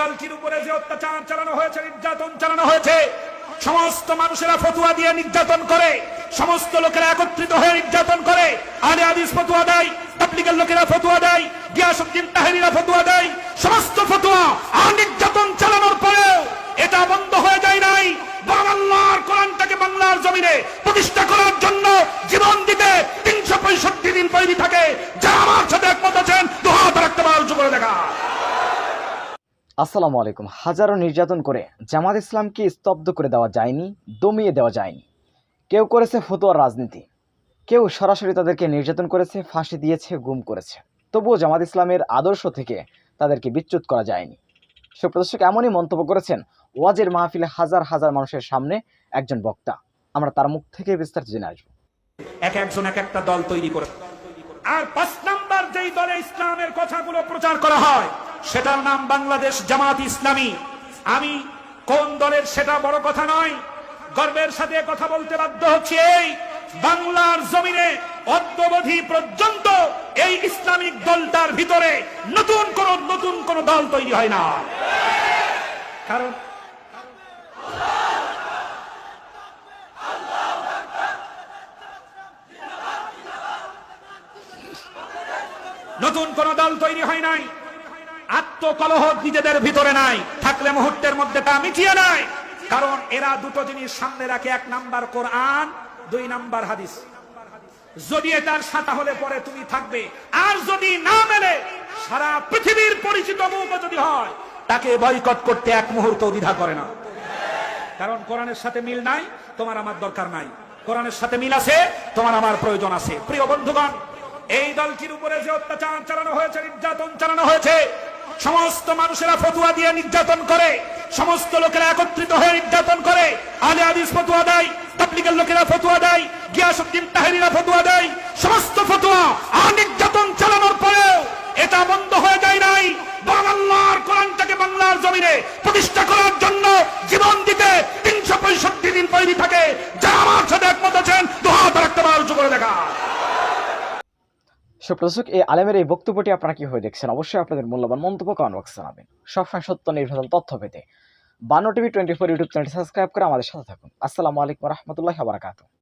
দলটির উপরে যে অত্যাচার চালানো হয়েছে, নির্যাতন চালানো হয়েছে, সমস্ত মানুষেরা ফতুয়া দিয়ে নির্যাতন করে, সমস্ত লোকেরা একত্রিত হয়ে নির্যাতন করে, আলে আদিস ফতুয়া দেয়, তাবলিগের লোকেরা ফতুয়া দেয় গিয়াসুদ্দিন তাহেরিরা ফতুয়া দেয়, সমস্ত ফতুয়া আর নির্যাতন চালানোর পরেও এটা বন্ধ হয়ে যায় নাই। আল্লাহর কোরআনটাকে বাংলার জমিনে প্রতিষ্ঠা করার জন্য জীবন দিতে আসসালামু আলাইকুম। হাজারো নির্যাতন করে জামাত ইসলামকে স্তব্ধ করে দেওয়া যায়নি, দমিয়ে দেওয়া যায়নি। কেউ করেছে ফতোয়ার রাজনীতি, কেউ সরাসরি তাদেরকে নির্যাতন করেছে, ফাঁসি দিয়েছে, গুম করেছে। তবুও জামাত ইসলামের আদর্শ থেকে তাদেরকে বিচ্যুত করা যায়নি। সুপ্রদর্শক এমনই মন্তব্য করেছেন ওয়াজের মাহফিলে হাজার হাজার মানুষের সামনে একজন বক্তা। আমরা তার মুখ থেকে বিস্তারিত জেনে আসব। এক একজন এক একটা দল তৈরি করে। আর পাঁচ নাম্বার যেই দলে ইসলামের কথাগুলো প্রচার করা হয় সেটার নাম বাংলাদেশ জামাত ইসলামী। আমি কোন দলের সেটা বড় কথা নয়, গর্বের সাথে কথা বলতে বাধ্য হচ্ছি এই বাংলার জমিনে অদ্যবধি পর্যন্ত এই ইসলামিক দলটার ভিতরে নতুন কোন নতুন কোন দল তৈরি হয় না। কারণ নতুন কোন দল তৈরি হয় নাই। আত্মকলহ নিজেদের ভিতরে নাই। থাকলে মুহূর্তের মধ্যে তা মিটিয়ে নাই কারণ এরা দুটো জিনিস সামনে রাখে, এক নাম্বার কোরআন, দুই নাম্বার হাদিস। যদি এটার সাথা হলে পরে তুমি থাকবে। আর যদি না মেলে, সারা পৃথিবীর পরিচিত মুখ যদি হয়, তাকে বয়কট করতে এক মুহূর্ত দ্বিধা করে না। কারণ কোরআনের সাথে মিল নাই, তোমার আমার দরকার নাই। কোরআনের সাথে মিল আছে, তোমার আমার প্রয়োজন আছে। প্রিয় বন্ধুগণ, এই দলটির উপরে যে অত্যাচার চালানো হয়েছে, নির্যাতন চালানো হয়েছে সমস্ত মানুষেরা ফতুয়া দিয়ে নির্যাতন করে, সমস্ত লোকেরা একত্রিত হয়ে নির্যাতন করে, আলে আদিস ফতুয়া দেয়, তাবলিগের লোকেরা ফতুয়া দেয় গিয়াসুদ্দিন তাহেরিরা ফতুয়া দেয়, সমস্ত ফতুয়া আর নির্যাতন চালানোর পরেও এটা বন্ধ হয়ে যায় নাই। বাংলার কোরআনটাকে বাংলার জমিনে প্রতিষ্ঠা করার জন্য জীবন দিতে তিনশো পঁয়ষট্টি দিন তৈরি থাকে যা আমার সাথে একমত আছেন দু হাত রাখতে পারার করে দেখা সুপ্রদর্শক এই আলেমের এই বক্তব্যটি আপনারা কীভাবে দেখছেন? অবশ্যই আপনাদের মূল্যবান মন্তব্য কমেন্ট বক্সে জানাবেন। সবসময় সত্য, নির্ভেজাল তথ্য পেতে বান্ন টিভি টোয়েন্টি ফোর ইউটিউব চ্যানেলটি সাবস্ক্রাইব করে আমাদের সাথে থাকুন। আসসালামু আলাইকুম রহমতুল্লাহ বারাকাতু